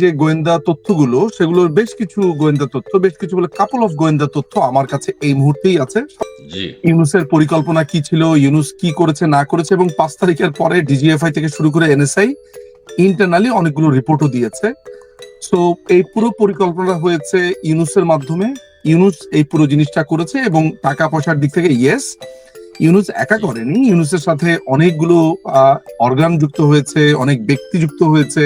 যে গোয়েন্দা তথ্যগুলো সেগুলোর বেশ কিছু গোয়েন্দা তথ্য বেশ কিছু বলে কাপল অফ গোয়েন্দা তথ্য আমার কাছে এই মুহূর্তেই আছে। ইউনুসের পরিকল্পনা কি ছিল ইউনুস কি করেছে না করেছে এবং পাঁচ তারিখের পরে ডিজিএফআই থেকে শুরু করে এনএসআই ইন্টারনালি অনেকগুলো রিপোর্টও দিয়েছে। সো এই পুরো পরিকল্পনা হয়েছে ইউনুসের মাধ্যমে। ইউনুস এই পুরো জিনিসটা করেছে এবং টাকা পয়সার দিক থেকে ইয়েস ইউনুস একা করেনি। ইউনুসের সাথে অনেকগুলো অর্গান যুক্ত হয়েছে অনেক ব্যক্তি যুক্ত হয়েছে।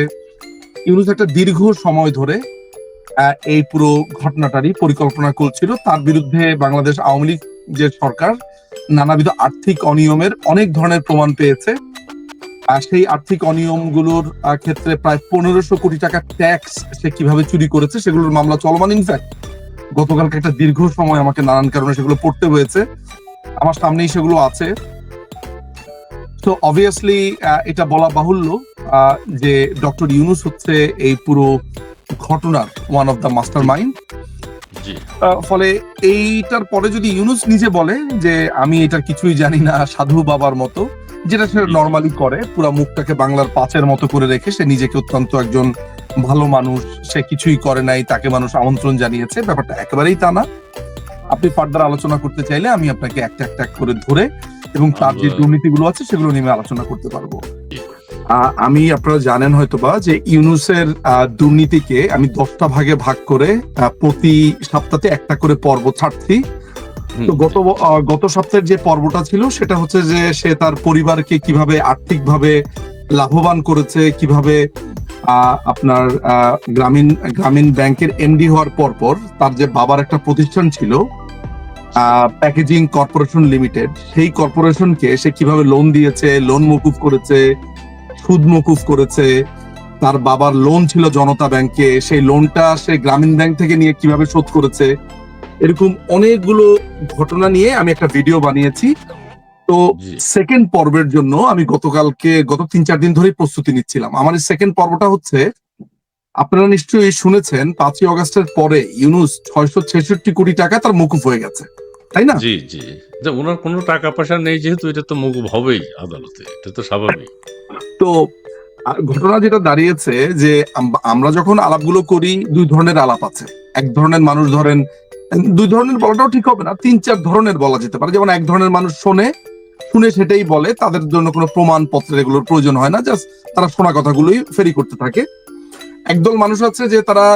ইউনুস একটা দীর্ঘ সময় ধরে এই পুরো ঘটনাটারই পরিকল্পনা করছিল। তার বিরুদ্ধে বাংলাদেশ আওয়ামী লীগ যে সরকার, নানাবিধ আর্থিক অনিয়মের অনেক ধরনের প্রমাণ পেয়েছে। আর সেই আর্থিক অনিয়মগুলোর ক্ষেত্রে প্রায় পনেরোশো কোটি টাকা ট্যাক্স সে কীভাবে চুরি করেছে, সেগুলোর মামলা চলমান ইনফ্যাক্ট গতকালকে একটা দীর্ঘ সময় আমাকে নানান কারণে সেগুলো পড়তে হয়েছে। আমার সামনেই সেগুলো আছে। তো অবভিয়াসলি এটা বলা বাহুল্য যে ডক্টর ইউনুস হচ্ছে এই পুরো ঘটনার one of the master mind ফলে এইটার পরে যদি ইউনুস নিজে বলে যে আমি এটা কিছুই জানি না সাধু বাবার মতো যেটা সে নর্মালি করে পুরো মুখটাকে বাংলার পাঁচের মতো করে রেখে সে নিজেকে অত্যন্ত একজন ভালো মানুষ সে কিছুই করে নাই তাকে মানুষ আমন্ত্রণ জানিয়েছে ব্যাপারটা একেবারেই তা না। আপনি ফার্দার আলোচনা করতে চাইলে আমি আপনাকে একটা একটা করে ধরে এবং তার যে দুর্নীতিগুলো আছে সেগুলো নিয়ে আলোচনা করতে পারব। আমি আপনারা জানেন হয়তোবা যে ইউনুসের দুর্নীতিকে আমি দশটা ভাগে ভাগ করে প্রতি সপ্তাহে একটা করে পর্ব ছাড়ছি। তো গত গত সপ্তাহের যে পর্বটা ছিল সেটা হচ্ছে যে সে তার পরিবারকে কীভাবে আর্থিকভাবে লাভবান করেছে কীভাবে আপনার গ্রামীণ গ্রামীণ ব্যাংকের এমডি হওয়ার পরপর তার যে বাবার একটা প্রতিষ্ঠান ছিল প্যাকেজিং কর্পোরেশন লিমিটেড সেই কর্পোরেশনকে সে কীভাবে লোন দিয়েছে লোন মকুফ করেছে, সুদ মকুফ করেছে, তার বাবার লোন ছিল জনতা ব্যাংকে, সেই লোনটা সে গ্রামীণ ব্যাংক থেকে নিয়ে কীভাবে শোধ করেছে, এরকম অনেকগুলো ঘটনা নিয়ে আমি একটা ভিডিও বানিয়েছি। তো সেকেন্ড পর্বের জন্য আমি গতকালকে গত তিন চার দিন ধরেই প্রস্তুতি নিচ্ছিলাম। আমার সেকেন্ড পর্বটা হচ্ছে আপনারা নিশ্চয়ই শুনেছেন পাঁচই অগস্টের পরে ইউনুস ছয়শো ছেষট্টি কোটি টাকা তার মকুফ হয়ে গেছে। তাই না? জি জি। যে ওনার কোনো টাকা পয়সা নেই যেহেতু এটা তো মুকুব হবেই আদালতে এটা তো স্বাভাবিক। তো ঘটনা যেটা দাঁড়িয়েছে যে আম- আমরা যখন আলাপগুলো করি দুই ধরনের আলাপ আছে। এক ধরনের মানুষ ধরেন দুই ধরনের বলাটাও ঠিক হবে না তিন চার ধরনের বলা যেতে পারে। যেমন এক ধরনের মানুষ শোনে শুনে সেটাই বলে, তাদের জন্য কোনো প্রমাণপত্রের এগুলোর প্রয়োজন হয় না জাস্ট তারা শোনা কথাগুলোই ফেরি করতে থাকে। একদল মানুষ আছে যে তারা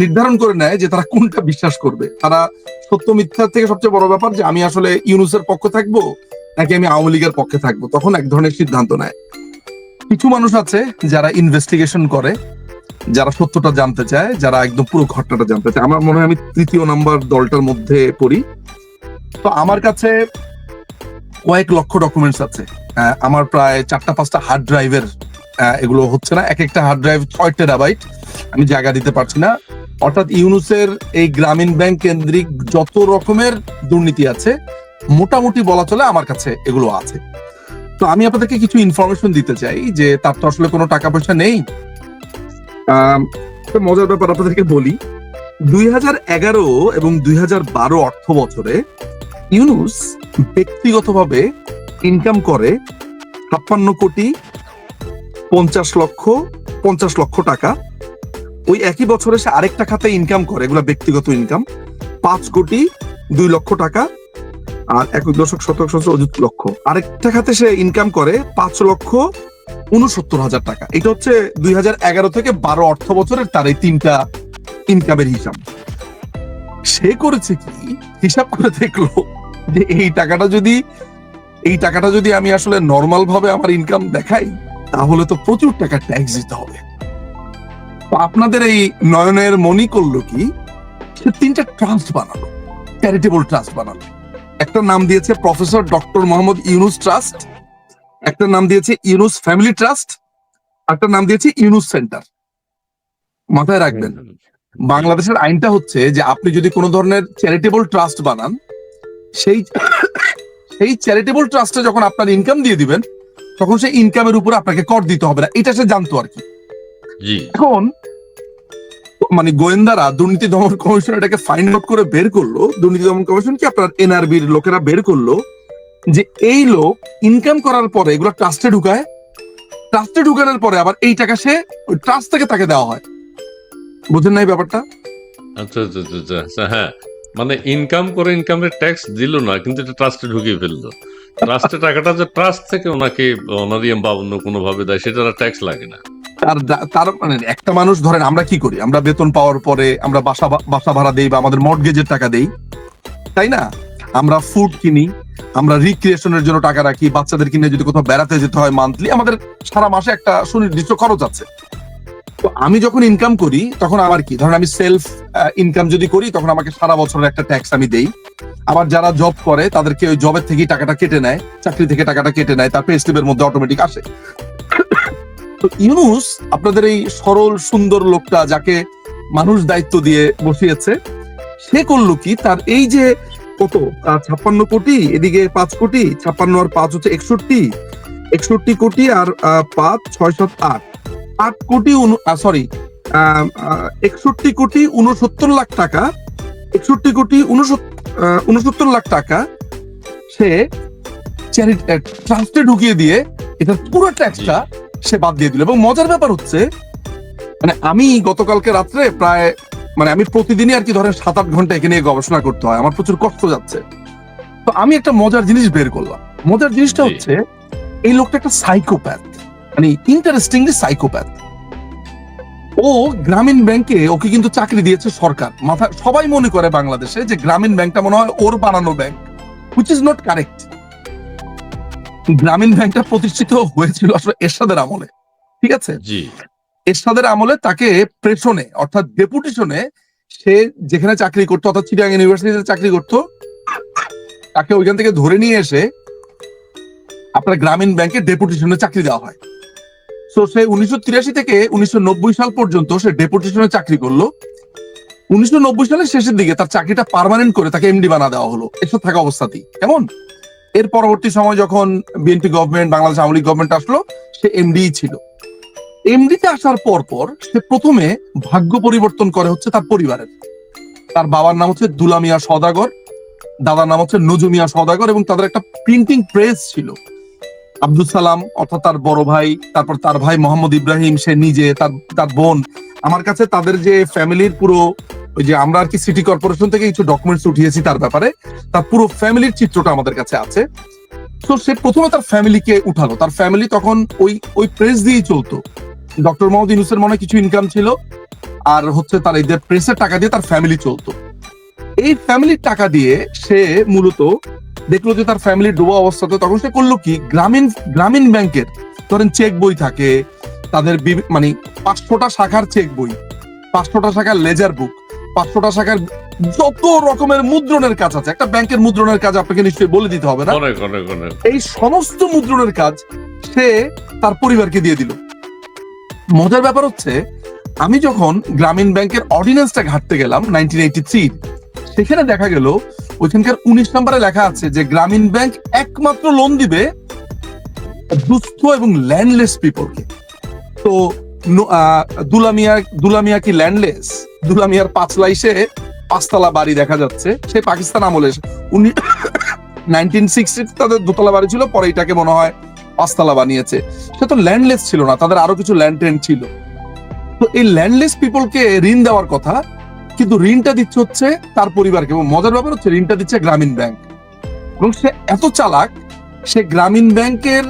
নির্ধারণ করে নেয় যে তারা কোনটা বিশ্বাস করবে। তারা সত্য মিথ্যার থেকে সবচেয়ে বড় ব্যাপার যে আমি আসলে ইউনুসের পক্ষে থাকব, নাকি আমি আওয়ামী লীগের পক্ষে থাকব, তখন এক ধরনের সিদ্ধান্ত নেয়। কিছু মানুষ আছে যারা ইনভেস্টিগেশন করে, যারা সত্যটা জানতে চায়, যারা একদম পুরো ঘটনাটা জানতে চায়। আমার মনে হয় আমি তৃতীয় নাম্বার দলটার মধ্যে পড়ি। তো আমার কাছে কয়েক লক্ষ ডকুমেন্টস আছে। আমার প্রায় চারটা পাঁচটা হার্ড ড্রাইভের এগুলো হচ্ছে না। এক একটা হার্ড ড্রাইভ ছয় টেরাবাইট আমি জায়গা দিতে পারছি না। অর্থাৎ ইউনুসের এই গ্রামীণ ব্যাংক কেন্দ্রিক যত রকমের দুর্নীতি আছে, মোটামুটি বলা চলে আমার কাছে এগুলো আছে। তো আমি আপনাদেরকে কিছু ইনফরমেশন দিতে চাই যে তার তো আসলে কোনো টাকা পয়সা নেই মজার ব্যাপার আপনাদেরকে বলি। দুই হাজার এগারো এবং দুই হাজার বারো অর্থ বছরে ইউনুস ব্যক্তিগতভাবে ইনকাম করে ছাপ্পান্ন কোটি পঞ্চাশ লক্ষ পঞ্চাশ লক্ষ টাকা। ওই একই বছরে সে আরেকটা খাতে ইনকাম করে, এগুলো ব্যক্তিগত ইনকাম পাঁচ কোটি দুই লক্ষ টাকা আর এক দশক শতক অযুত লক্ষ। আরেকটা খাতে সে ইনকাম করে পাঁচ লক্ষ উনসত্তর হাজার টাকা। এটা হচ্ছে দুই হাজার এগারো থেকে বারো অর্থ বছরের তার এই তিনটা ইনকামের হিসাব। সে করেছে কি? হিসাব করে দেখল যে এই টাকাটা যদি, এই টাকাটা যদি আমি আসলে নর্মাল ভাবে আমার ইনকাম দেখাই, তাহলে তো প্রচুর টাকা ট্যাক্স দিতে হবে। আপনাদের এই নয়নের মনি করল কি, সে তিনটা ট্রাস্ট বানালো চ্যারিটেবল ট্রাস্ট বানালো। একটা নাম দিয়েছে professor doctor Mohammad Yunus trust একটা নাম দিয়েছে ইউনুস ফ্যামিলি ট্রাস্ট একটা নাম দিয়েছে ইউনুস সেন্টার মাথায় রাখবেন। বাংলাদেশের আইনটা হচ্ছে যে আপনি যদি কোনো ধরনের চ্যারিটেবল ট্রাস্ট বানান সেই সেই চ্যারিটেবল ট্রাস্টে যখন আপনার ইনকাম দিয়ে দিবেন তখন সেই ইনকামের উপর আপনাকে কর দিতে হবে না। এটা সে জানতো আর কি। এখন মানে গোয়েন্দারা দুর্নীতি দমন কমিশন এটাকে ফাইন্ড আউট করে বের করল। দুর্নীতি দমন কমিশন কি আপনার এনআরবির লোকেরা বের করল যে এই লোক ইনকাম করার পরে এগুলো ট্রাস্টে ঢুকায়। ট্রাস্টে ঢুকানোর পরে আবার এই টাকা সে ওই ট্রাস্ট থেকে তাকে দেওয়া হয়। বুঝেন নাই ব্যাপারটা? আচ্ছা আচ্ছা আচ্ছা, আচ্ছা। আচ্ছা, হ্যাঁ। মানে ইনকাম করে ইনকামের ট্যাক্স দিল না কিন্তু এটা ট্রাস্টে ঢুকিয়ে ফেলল। টাকাটা যে ট্রাস্ট থেকে ওনাকে অনারিয়াম বা অন্য কোনো ভাবে দেয় সেটা ট্যাক্স লাগে না। তার তার মানে একটা মানুষ ধরেন আমরা কি করি? আমরা বেতন পাওয়ার পরে আমরা বাসা বাসা ভাড়া দেই বা আমাদের মর্টগেজের টাকা দেই তাই না? আমরা ফুড কিনি আমরা রিক্রিয়েশনের জন্য টাকা রাখি বাচ্চাদের কিনে যদি কোথাও বেড়াতে যেতে হয় মান্থলি আমাদের সারা মাসে একটা সুনির্দিষ্ট খরচ আছে। তো আমি যখন ইনকাম করি, তখন আমার কি? ধরেন আমি সেলফ ইনকাম যদি করি, তখন আমাকে সারা বছরের একটা ট্যাক্স আমি দেই। আবার যারা জব করে, তাদেরকে ওই জবের থেকেই টাকাটা কেটে নেয়, চাকরি থেকে টাকাটা কেটে নেয় তার পে স্লিপের মধ্যে অটোমেটিক আসে। তো ইউনুস, আপনাদের এই সরল, সুন্দর লোকটা যাকে মানুষ দায়িত্ব দিয়ে বসিয়েছে, সে করল কি? তার এই যে কত? ছাপ্পান্ন কোটি, এদিকে পাঁচ কোটি, ছাপ্পান্ন আর পাঁচ হচ্ছে একষট্টি। একষট্টি কোটি আর পাঁচ, ছয়, সাত, আট। আট কোটি সরি একষট্টি কোটি উনসত্তর লাখ টাকা একষট্টি কোটি উনসত্তর লাখ টাকা সে ট্রাস্টে ঢুকিয়ে দিয়ে এটা পুরো ট্যাক্সটা সে বাদ দিয়ে দিল। এবং মজার ব্যাপার হচ্ছে মানে আমি গতকালকে রাত্রে প্রায় মানে আমি প্রতিদিনই আর কি ধরেন সাত আট ঘণ্টা এখানে গবেষণা করতে হয় আমার প্রচুর কষ্ট যাচ্ছে। তো আমি একটা মজার জিনিস বের করলাম। মজার জিনিসটা হচ্ছে এই লোকটা একটা সাইকোপ্যাথ মানে ইন্টারেস্টিংলি সাইকোপ্যাথ ও গ্রামীণ ব্যাংকে ওকে কিন্তু চাকরি দিয়েছে সরকার। মাথা সবাই মনে করে বাংলাদেশে যে গ্রামীণ ব্যাংকটা মনে হয় ওর বানানো bank which is not correct Grameen ব্যাংকটা প্রতিষ্ঠিত হয়েছিল আসলে এরশাদের আমলে ঠিক আছে? জি। এরশাদের আমলে তাকে প্রেষণে অর্থাৎ ডেপুটেশনে সে যেখানে চাকরি করতো অর্থাৎ চিটাং ইউনিভার্সিটিতে চাকরি করতো তাকে ওইখান থেকে ধরে নিয়ে এসে আপনার গ্রামীণ ব্যাংকে ডেপুটেশনে চাকরি দেওয়া হয়। তো সে উনিশশো তিরাশি থেকে উনিশশো নব্বই সাল পর্যন্ত সে ডেপুটেশনে চাকরি করল। উনিশশো নব্বই সালের শেষের দিকে তার চাকরিটা পারমানেন্ট করে তাকে এমডি বানা দেওয়া হলো, এসব থাকা অবস্থাতেই। কেমন? এর পরবর্তী সময় যখন BNP government Bangladesh Awami League government আসলো, সে এমডি ছিল। এমডিতে আসার পর পর সে প্রথমে ভাগ্য পরিবর্তন করে হচ্ছে তার পরিবারের। তার বাবার নাম হচ্ছে দুলামিয়া সদাগর, দাদার নাম হচ্ছে নজুমিয়া সদাগর এবং তাদের একটা প্রিন্টিং প্রেস ছিল। আব্দুল সালাম, অর্থাৎ তার বড় ভাই, তারপর তার ভাই মোহাম্মদ ইব্রাহিম, সে নিজে, তার তার বোন। আমার কাছে তাদের যে ফ্যামিলির পুরো ওই যে আমরা আর কি সিটি কর্পোরেশন থেকে কিছু ডকুমেন্টস উঠিয়েছি তার ব্যাপারে, তার পুরো ফ্যামিলির চিত্রটা আমাদের কাছে আছে। তো সে প্রথমে তার ফ্যামিলিকে উঠালো। তার ফ্যামিলি তখন ওই ওই প্রেস দিয়েই চলতো। ডক্টর মোহাম্মদ ইউনুসের মনে কিছু ইনকাম ছিল, আর হচ্ছে তার এই যে প্রেসের টাকা দিয়ে তার ফ্যামিলি চলতো। এই ফ্যামিলির টাকা দিয়ে সে মূলত দেখল যে তার ফ্যামিলি ডোবা অবস্থাতে তখন সে করল কি? গ্রামীণ গ্রামীণ ব্যাংকের ধরেন চেক বই থাকে তাদের মানে পাঁচশোটা শাখার চেক বই পাঁচশোটা শাখার লেজার বুক পাঁচশোটা শাখার যত রকমের মুদ্রণের কাজ আছে একটা ব্যাংকের মুদ্রণের কাজ আপনাকে নিশ্চয়ই বলে দিতে হবে না? এই সমস্ত মুদ্রণের কাজ সে তার পরিবারকে দিয়ে দিল। মজার ব্যাপার হচ্ছে আমি যখন গ্রামীণ ব্যাংকের অর্ডিন্যান্সটা ঘাটতে গেলাম নাইনটিন এইটি থ্রি সেখানে দেখা গেল, ওইখানকার উনিশ নম্বরে লেখা আছে যে গ্রামীণ ব্যাংক একমাত্র লোন দিবে দুস্থ এবং ল্যান্ডলেস পিপলকে তো দুলামিয়া দুলামিয়া কি ল্যান্ডলেস দুলামিয়ার পাঁচতলা বাড়ি দেখা যাচ্ছে, সে পাকিস্তান আমলে উনি নাইনটিন সিক্সটি তাদের দোতলা বাড়ি ছিল, পরে এটাকে মনে হয় পাঁচতলা বানিয়েছে। সে তো ল্যান্ডলেস ছিল না, তাদের আরও কিছু ল্যান্ড ছিল। তো এই ল্যান্ডলেস পিপলকে ঋণ দেওয়ার কথা কিন্তু ঋণটা দিচ্ছে হচ্ছে তার পরিবারকে এবং মজার ব্যাপার হচ্ছে ঋণটা দিচ্ছে গ্রামীণ ব্যাংক। এবং সে এত চালাক, সে গ্রামীণ ব্যাংকের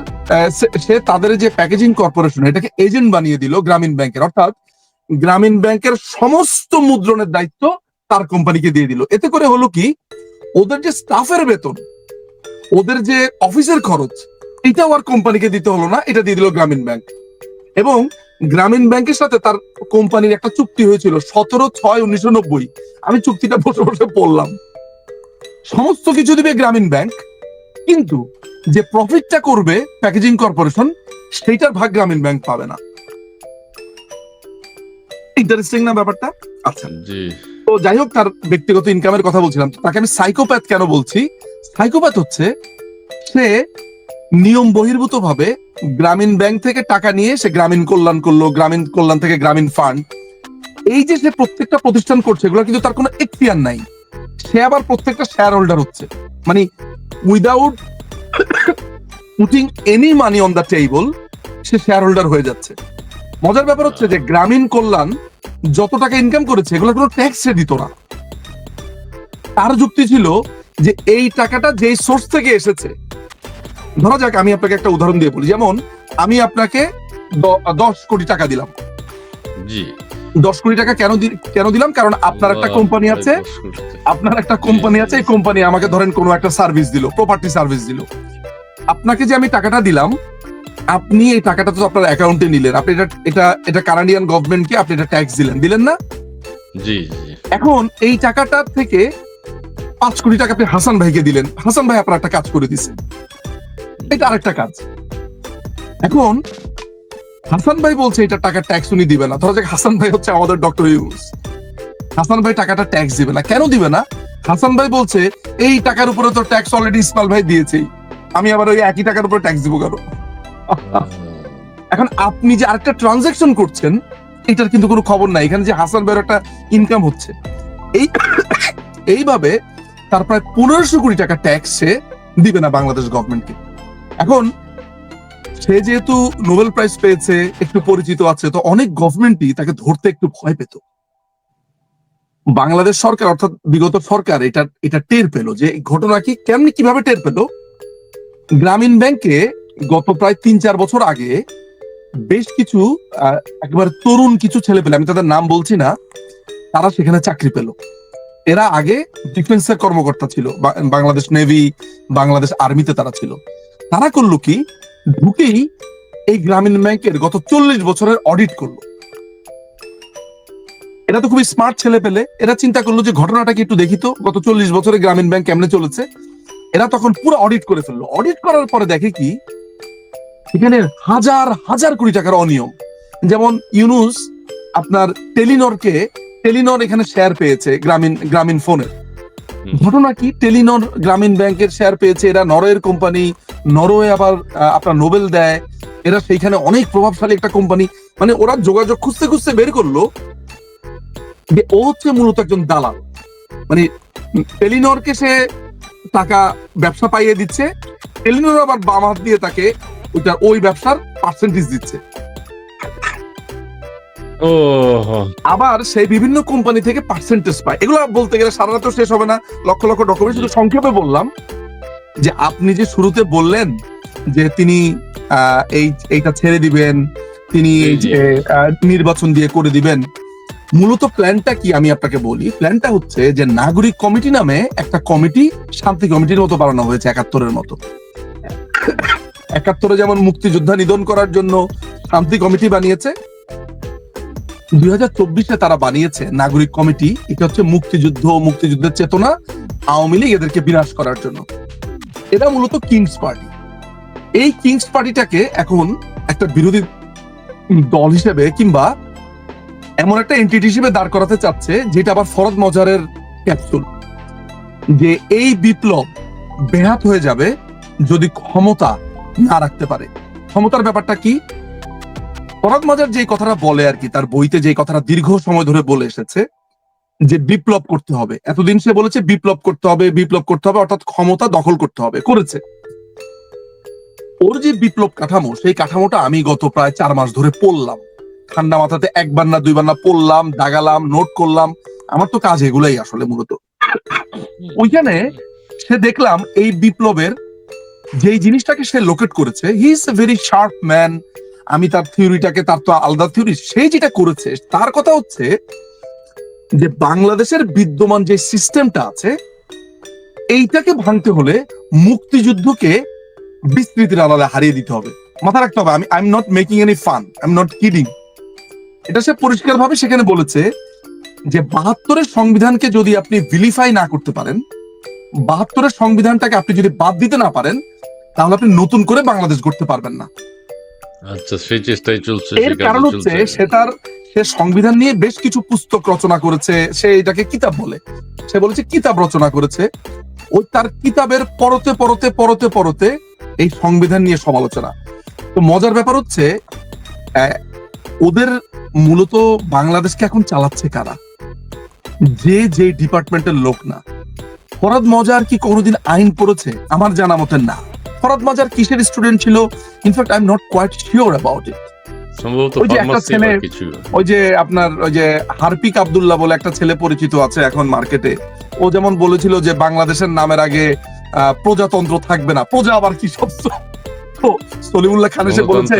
সে- তাদের যে প্যাকেজিং কর্পোরেশন এটাকে এজেন্ট বানিয়ে দিল গ্রামীণ ব্যাংকের। অর্থাৎ গ্রামীণ ব্যাংকের সমস্ত মুদ্রণের দায়িত্ব তার কোম্পানিকে দিয়ে দিল। এতে করে হলো কি, ওদের যে স্টাফের বেতন, ওদের যে অফিসের খরচ, এটাও আর কোম্পানিকে দিতে হলো না, এটা দিয়ে দিল গ্রামীণ ব্যাংক। এবং গ্রামীণ ব্যাংকের সাথে তার কোম্পানির একটা চুক্তি হয়েছিল সতেরো ছয় উনিশশো নব্বই। আমি চুক্তিটা বসে বসে পড়লাম। সমস্ত কিছু দিবে গ্রামীণ ব্যাংক কিন্তু যে প্রফিটটা করবে প্যাকেজিং কর্পোরেশন সেইটার ভাগ গ্রামীণ ব্যাংক পাবে না। ইন্টারেস্টিং না ব্যাপারটা? আচ্ছা। তো যাই হোক তার ব্যক্তিগত ইনকামের কথা বলছিলাম। তাকে আমি সাইকোপ্যাথ কেন বলছি? সাইকোপ্যাথ হচ্ছে সে নিয়ম বহির্ভূত ভাবে গ্রামীণ ব্যাংক থেকে টাকা নিয়ে সে গ্রামীণ কল্যাণ করল, গ্রামীণ কল্যাণ থেকে গ্রামীণ ফান্ড এই যে সে প্রত্যেকটা প্রতিষ্ঠান করছে এগুলো কিন্তু তার কোনো এখতিয়ার নাই। সে আবার প্রত্যেকটা শেয়ার হোল্ডার হচ্ছে। মানে without putting any money on the table say share holder হয়ে যাচ্ছে। মজার ব্যাপার হচ্ছে যে, গ্রামীণ কল্যাণ যত টাকা ইনকাম করেছে, এগুলো কোনো ট্যাক্স সে দিত না। তার যুক্তি ছিল যে, এই টাকাটা যেই সোর্স থেকে এসেছে ধরা যাক আমি আপনাকে একটা উদাহরণ দিয়ে বলি। যেমন আমি আপনাকে দশ কোটি টাকা দিলাম। জি। দশ কোটি টাকা কেন কেন দিলাম? কারণ আপনার একটা কোম্পানি আছে আপনার একটা কোম্পানি আছে এই কোম্পানি আমাকে ধরেন কোনো একটা সার্ভিস দিল প্রপার্টি সার্ভিস দিল। আপনাকে যে আমি টাকাটা দিলাম আপনি এই টাকাটা তো আপনার অ্যাকাউন্টে নিলেন। আপনি এটা এটা এটা কানাডিয়ান গভর্নমেন্টকে আপনি এটা ট্যাক্স দিলেন। দিলেন না? জি জি। এখন এই টাকাটা থেকে পাঁচ কোটি টাকা আপনি হাসান ভাইকে দিলেন। হাসান ভাই আপনার একটা কাজ করে দিছে। এটা আরেকটা কাজ। এখন, হাসান ভাই বলছে এটা টাকা ট্যাক্স উনি দিবে না। ধরা যাক হাসান ভাই হচ্ছে আমাদের ডক্টর ইউনুস। হাসান ভাই টাকাটা ট্যাক্স দিবে না। কেন দিবে না? হাসান ভাই বলছে, এই টাকার উপরে তো ট্যাক্স অলরেডি ইসমাল ভাই দিয়েছেই। আমি আবার ওই একই টাকার উপরে ট্যাক্স দিব কেন? এখন আপনি যে আরেকটা ট্রানজাকশন করছেন, এটার কিন্তু কোনো খবর নাই। এখানে যে হাসান ভাইয়ের একটা ইনকাম হচ্ছে। এই, এইভাবে তার প্রায় পনেরোশো কোটি টাকা ট্যাক্স সে দিবে না বাংলাদেশ গভর্নমেন্টকে এখন সে যেহেতু নোবেল প্রাইজ পেয়েছে, একটু পরিচিত আছে, তো অনেক গভর্নমেন্টই তাকে ধরতে একটু ভয় পেত। বাংলাদেশ সরকার, অর্থাৎ বিগত সরকার এটা এটা টের পেল যে ঘটনা কি কেমনি কীভাবে টের পেল? গ্রামীণ ব্যাংকে গত প্রায় তিন চার বছর আগে বেশ কিছু একেবারে তরুণ কিছু ছেলে পেলে আমি তাদের নাম বলছি না, তারা সেখানে চাকরি পেল। এরা আগে ডিফেন্সের কর্মকর্তা ছিল বাংলাদেশ নেভি বাংলাদেশ আর্মিতে তারা ছিল। তারা করল কি? ঢুকেই এই গ্রামীণ ব্যাংকের গত চল্লিশ বছরের অডিট করল। এরা তো খুবই স্মার্ট ছেলে পেলে। এরা চিন্তা করল যে ঘটনাটা কি একটু দেখি তো। গত চল্লিশ বছরে গ্রামীণ ব্যাংক কেমনে চলেছে? এরা তখন পুরো অডিট করে ফেলল। অডিট করার পরে দেখে কি? এখানে হাজার হাজার কোটি টাকার অনিয়ম। যেমন ইউনুস আপনার টেলিনরকে টেলিনর এখানে শেয়ার পেয়েছে গ্রামীণ গ্রামীণ ফোনের ঘটনা কি? টেলিনর গ্রামীণ ব্যাংকের শেয়ার পেয়েছে। এরা নরওয়ের কোম্পানি নরওয়ে আবার আপনার নোবেল দেয়। এরা সেইখানে অনেক প্রভাবশালী একটা কোম্পানি মানে ওরা যোগাযোগ খুঁজতে খুঁজতে বের করল যে ও হচ্ছে মূলত একজন দালাল। মানে টেলিনরকে সে টাকা ব্যবসা পাইয়ে দিচ্ছে টেলিনর আবার বাম হাত দিয়ে তাকে ওইটা ওই ব্যবসার পার্সেন্টেজ দিচ্ছে। আবার সেই বিভিন্ন কোম্পানি থেকে পার্সেন্টেজ পায়। এগুলো বলতে গেলে সারা রাত শেষ হবে না লক্ষ লক্ষ ডকুমেন্ট শুধু সংক্ষেপে বললাম। যে আপনি যে শুরুতে বললেন যে তিনি এই এইটা ছেড়ে দিবেন তিনি এই যে নির্বাচন দিয়ে করে দিবেন মূলত প্ল্যানটা কি আমি আপনাকে বলি? প্ল্যানটা হচ্ছে যে নাগরিক কমিটি নামে একটা কমিটি শান্তি কমিটির মতো বানানো হয়েছে একাত্তরের মতো। একাত্তরে যেমন মুক্তিযোদ্ধা নিধন করার জন্য শান্তি কমিটি বানিয়েছে দুই হাজার চব্বিশে তারা বানিয়েছে নাগরিক কমিটি এটা হচ্ছে মুক্তিযুদ্ধ মুক্তিযুদ্ধের চেতনা আওয়ামী লীগ এদেরকে বিনাশ করার জন্য। এরা মূলত কিংস পার্টি। এই কিংস পার্টিটাকে এখন একটা বিরোধী দল হিসেবে কিংবা এমন একটা এন্টিটি হিসেবে দাঁড় করাতে চাচ্ছে, যেটা আবার ফরদ মজারের ক্যাপসুল যে এই বিপ্লব বেহাত হয়ে যাবে যদি ক্ষমতা না রাখতে পারে। ক্ষমতার ব্যাপারটা কি? ফরদ মজার যে কথাটা বলে আর কি, তার বইতে যে কথাটা দীর্ঘ সময় ধরে বলে এসেছে যে বিপ্লব করতে হবে। এতদিন সে বলেছে বিপ্লব করতে হবে, বিপ্লব করতে হবে, অর্থাৎ ক্ষমতা দখল করতে হবে, করেছে। ওর যে বিপ্লব কাঠামো, সেই কাঠামোটা আমি গত প্রায় চার মাস ধরে পড়লাম। ঠান্ডা মাথাতে একবার না দুইবার না পড়লাম, দাগালাম, নোট করলাম। আমার তো কাজ এগুলাই আসলে মূলত। ওইখানে সে দেখলাম এই বিপ্লবের যেই জিনিসটাকে সে লোকেট করেছে he is a very sharp man আমি তার থিওরিটাকে তার তো আলাদা থিওরি সে যেটা করেছে, তার কথা হচ্ছে যে বাংলাদেশের বিদ্যমান যে সিস্টেমটা আছে এইটাকে ভাঙতে হলে মুক্তিযুদ্ধকে বিস্তৃতির আলাদা হারিয়ে দিতে হবে। মাথা রাখতে হবে আমি I am not making any fun I am not kidding এটা সে পরিষ্কার ভাবে সেখানে বলেছে যে বাহাত্তরের সংবিধানকে যদি আপনি ভিলিফাই না করতে পারেন বাহাত্তরের সংবিধানটাকে আপনি যদি বাদ দিতে না পারেন তাহলে আপনি নতুন করে বাংলাদেশ গড়তে পারবেন না। আচ্ছা সেই চেষ্টাই চলছে এর কারণ হচ্ছে চলছে। সে সংবিধান নিয়ে বেশ কিছু পুস্তক রচনা করেছে। সে এটাকে কিতাব বলে। সে বলেছে, কিতাব রচনা করেছে। ওই তার কিতাবের পরতে পরতে পরতে পরতে এই সংবিধান নিয়ে সমালোচনা। তো মজার ব্যাপার হচ্ছে ওদের মূলত বাংলাদেশকে এখন চালাচ্ছে কারা? যে যে ডিপার্টমেন্টের লোক না। ফরাদ মজার কি কোনোদিন আইন পড়েছে? আমার জানা মতে না। ফরাদ মজার কিসের স্টুডেন্ট ছিল? In fact I am not quite sure about it সম্ভবত ওই যে একটা ছেলে- ওই যে আপনার ওই যে হারপিক আব্দুল্লাহ বলে একটা ছেলে পরিচিত আছে এখন মার্কেটে ও যেমন বলেছিল যে বাংলাদেশের নামের আগে প্রজাতন্ত্র থাকবে না। প্রজা আবার কি শব্দ? সলিমুল্লাহ খান এসে বলেছে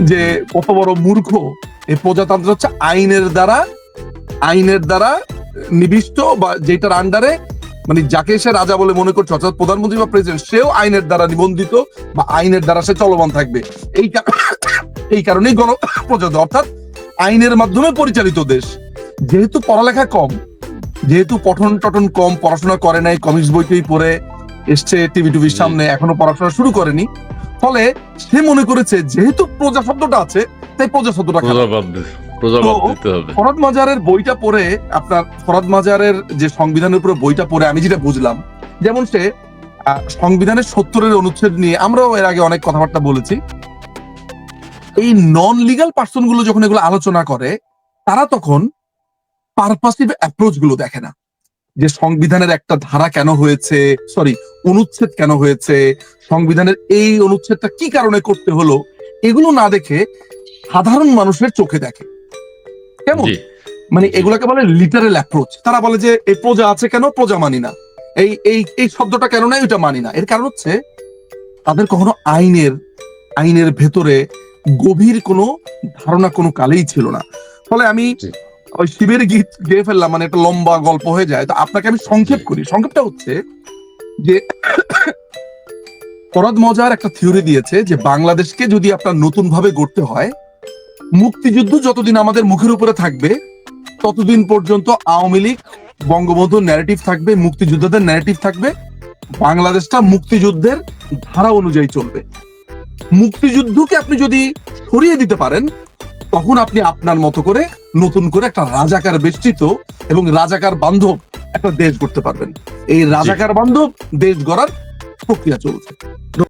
যে কত বড় মূর্খ। এই প্রজাতন্ত্র হচ্ছে আইনের দ্বারা আইনের দ্বারা নিবিষ্ট বা যেটার আন্ডারে মানে যাকে সে রাজা বলে মনে করছে অর্থাৎ প্রধানমন্ত্রী বা প্রেসিডেন্ট সেও আইনের দ্বারা নিবন্ধিত বা আইনের দ্বারা সে চলমান থাকবে। এই কা- এই কারণেই গণ প্রজাতন্ত্র অর্থাৎ আইনের মাধ্যমে পরিচালিত দেশ। যেহেতু পড়ালেখা কম যেহেতু পঠন টটন কম পড়াশোনা করে নাই কমিক্স বইতেই পড়ে এসছে টিভি টিভির সামনে এখনও পড়াশোনা শুরু করেনি। ফলে সে মনে করেছে যেহেতু প্রজা শব্দটা আছে তাই প্রজা শব্দটা ফরাদ মাজারের বইটা পড়ে আপনার ফরাদ মাজারের যে সংবিধানের উপরে বইটা পড়ে আমি যেটা বুঝলাম যেমন সে সংবিধানের সত্তরের অনুচ্ছেদ নিয়ে আমরাও এর আগে অনেক কথাবার্তা বলেছি। এই নন লিগাল পার্সনগুলো যখন এগুলো আলোচনা করে তারা তখন পারপাসিভ অ্যাপ্রোচগুলো দেখে না। যে সংবিধানের একটা ধারা কেন হয়েছে সরি অনুচ্ছেদ কেন হয়েছে সংবিধানের এই অনুচ্ছেদটা কি কারণে করতে হলো এগুলো না দেখে সাধারণ মানুষের চোখে দেখে। কেমন? মানে এগুলোকে বলে লিটারেল অ্যাপ্রোচ তারা বলে যে এই প্রজা আছে কেন? প্রজা মানি না। এই এই এই শব্দটা কেন নাই? ওইটা মানি না। এর কারণ হচ্ছে তাদের কখনো আইনের আইনের ভেতরে গভীর কোনো ধারণা কোনো কালেই ছিল না। ফলে আমি। ওই শিবের গীত গেয়ে ফেললাম মানে একটা লম্বা গল্প হয়ে যায়। তো আপনাকে আমি সংক্ষেপ করি। সংক্ষেপটা হচ্ছে যে ফরদ মজার একটা থিওরি দিয়েছে যে বাংলাদেশকে যদি আপনার নতুন ভাবে গড়তে হয় মুক্তিযুদ্ধ যতদিন আমাদের মুখের উপরে থাকবে ততদিন পর্যন্ত আওয়ামী লীগ বঙ্গবন্ধুর ন্যারেটিভ থাকবে মুক্তিযোদ্ধাদের ন্যারেটিভ থাকবে বাংলাদেশটা মুক্তিযুদ্ধের ধারা অনুযায়ী চলবে। মুক্তিযুদ্ধকে আপনি যদি সরিয়ে দিতে পারেন তখন আপনি আপনার মতো করে নতুন করে একটা রাজাকার বেষ্টিত এবং রাজাকার বান্ধব একটা দেশ গড়তে পারবেন। এই রাজাকার বান্ধব দেশ গড়ার প্রক্রিয়া চলছে।